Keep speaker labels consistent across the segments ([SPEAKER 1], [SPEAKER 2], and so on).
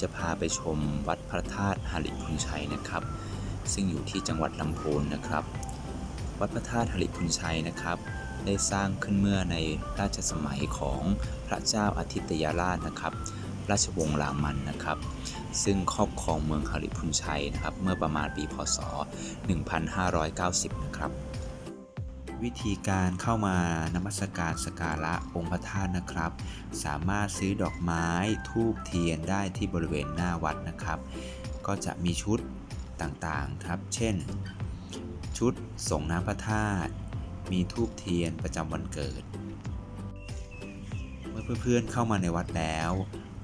[SPEAKER 1] จะพาไปชมวัดพระธาตุหริพุนชัยนะครับ ซึ่งอยู่ที่จังหวัดลำพูนนะครับ วัดพระธาตุหริพุนชัยนะครับ ได้สร้างขึ้นเมื่อในราชสมัยของพระเจ้าอาทิตยราชนะครับ ราชวงศ์รามันนะครับ ซึ่งครอบครองเมืองหริพุนชัยนะครับ เมื่อประมาณปีพศ 1590 นะครับ วิธีการเข้ามานมัสการสการะองค์พระธาตุนะครับ สามารถซื้อดอกไม้ทูบเทียนได้ที่บริเวณหน้าวัดนะครับ ก็จะมีชุดต่างๆครับ เช่น ชุดส่งน้ำพระธาตุมีทูบเทียนประจำวันเกิด เมื่อเพื่อนๆเข้ามาในวัดแล้ว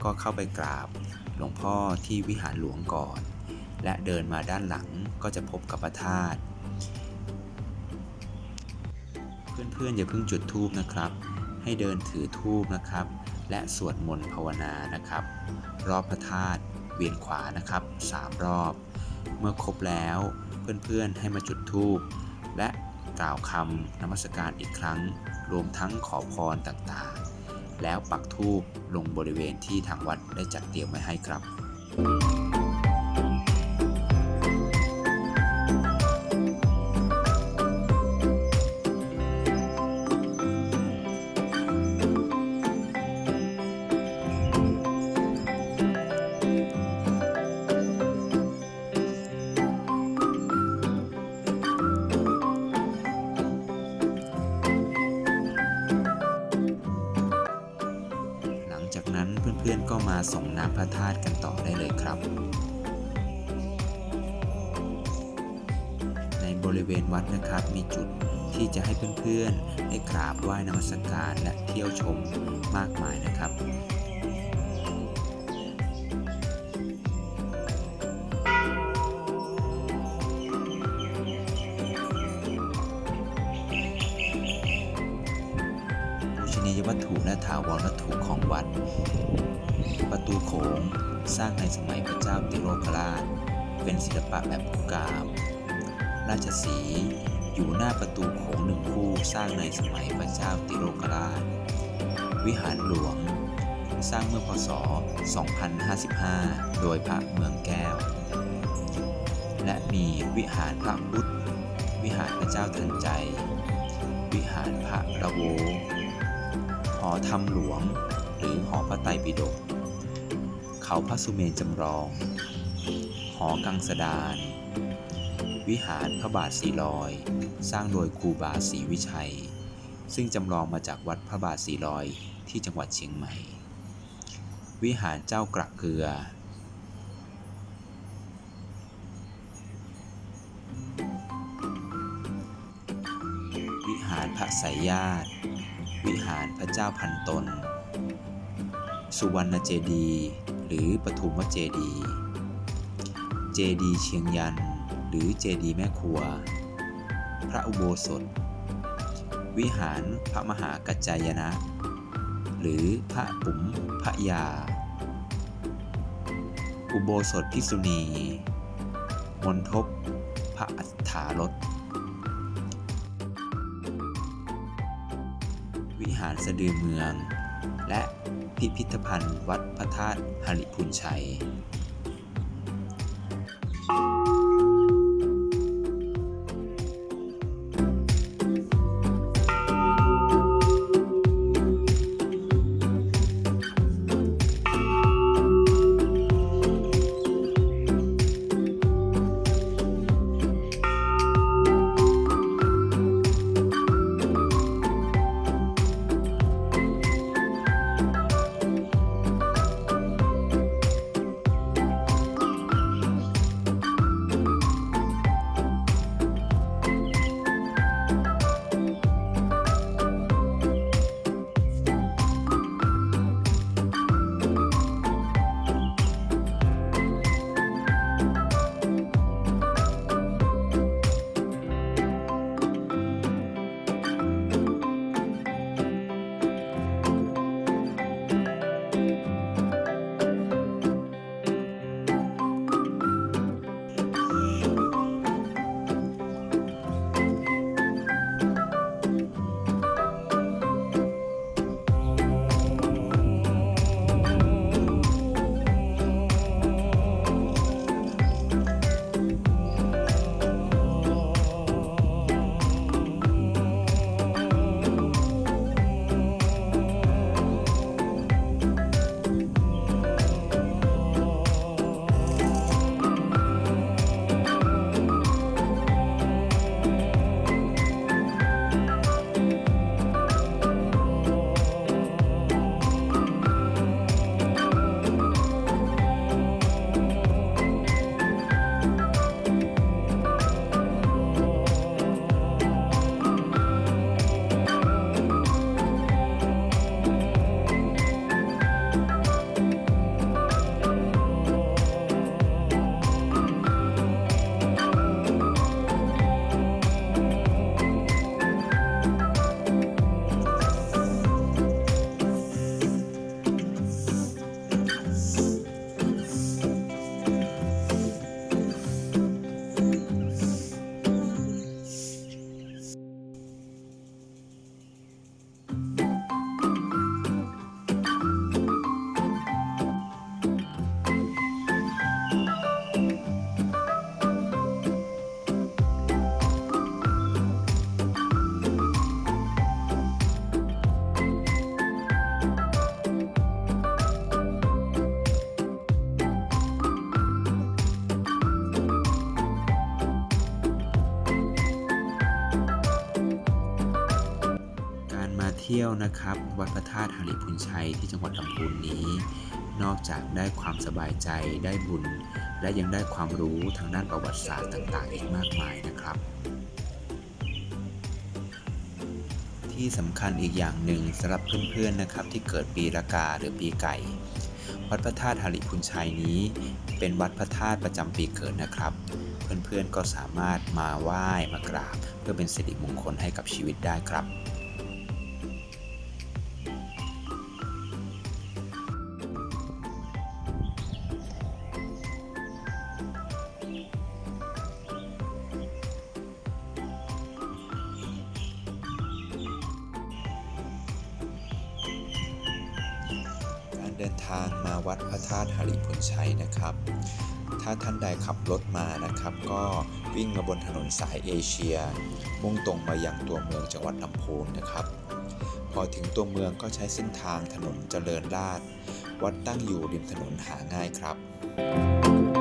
[SPEAKER 1] ก็เข้าไปกราบหลวงพ่อที่วิหารหลวงก่อน และเดินมาด้านหลังก็จะพบกับพระธาตุ เพื่อนๆอย่าเพิ่งจุดธูปนะครับ ให้เดินถือธูปนะครับ และสวดมนต์ภาวนานะครับ รอบพระธาตุเวียนขวานะครับสามรอบ เมื่อครบแล้วเพื่อนๆให้มาจุดธูปและกล่าวคำนมัสการอีกครั้ง รวมทั้งขอพรต่างๆ แล้วปักธูปลงบริเวณที่ทางวัดได้จัดเตรียมไว้ให้ครับหลั ส่งน้ำพระธาตุกันต่อได้เลยครับ ในบริเวณวัดนะครับมีจุดที่จะให้เพื่อนๆได้กราบไหว้นมัสการและเที่ยวชมมากมายนะครับบูชนียวัตถุและถาวรวัตถุของวัด ประตูโขงสร้างในสมัยพระเจ้าติโรกราช เป็นศิลปะแบบภูกาม ราชสีอยู่หน้าประตูโขงหนึ่งคู่สร้างในสมัยพระเจ้าติโรกราช วิหารหลวง สร้างเมื่อพศ 2055 โดยพระเมืองแก้ว และมีวิหารพระพุทธ วิหารพระเจ้าทันใจ วิหารพระระโวหอธรรมหลวง หรือหอพระไตรปิฎก เขาพระสุเมนจำลอง หอกังสดาน วิหารพระบาทสีลอย สร้างโดยครูบาศรีวิชัย ซึ่งจำลองมาจากวัดพระบาทสีลอยที่จังหวัดเชียงใหม่ วิหารเจ้ากระเกลือ วิหารพระสายญาติ วิหารพระเจ้าพันตน สุวรรณเจดีย์ หรือปฐุมเจดี เจดีเชียงยัน หรือเจดีแม่ครัว พระอุโบสถ วิหารพระมหากัจจายนะ หรือพระปุ๋มพระยา อุโบสถพิกษุณีมณฑปพระอัฏฐารถวิหารสะดือเมือง และ พิพิธภัณฑ์วัดพระธาตุหริพุนชัย ที่ยวนะครับ วัดพระธาตุหริพุนชัยที่จังหวัดลำพูนนี้ นอกจากได้ความสบายใจได้บุญ และยังได้ความรู้ทางด้านประวัติศาสตร์ต่างๆ อีกมากมายนะครับ ที่สำคัญอีกอย่างหนึ่งสำหรับเพื่อนๆนะครับ ที่เกิดปีละกาหรือปีไก่ วัดพระธาตุหริพุนชัยนี้ เป็นวัดพระธาตุประจำปีเกิดนะครับเพื่อนๆก็สามารถมาไหว้มากราบ เพื่อเป็นสิริมงคลให้กับชีวิตได้ครับ เดินทางมาวัดพระธาตุหริพุนชัยนะครับ ถ้าท่านใดขับรถมานะครับ ก็วิ่งมาบนถนนสายเอเชีย มุ่งตรงมายังตัวเมืองจังหวัดลำพูนนะครับ พอถึงตัวเมืองก็ใช้เส้นทางถนนเจริญราษฎร์วัดตั้งอยู่ริมถนนหาง่ายครับ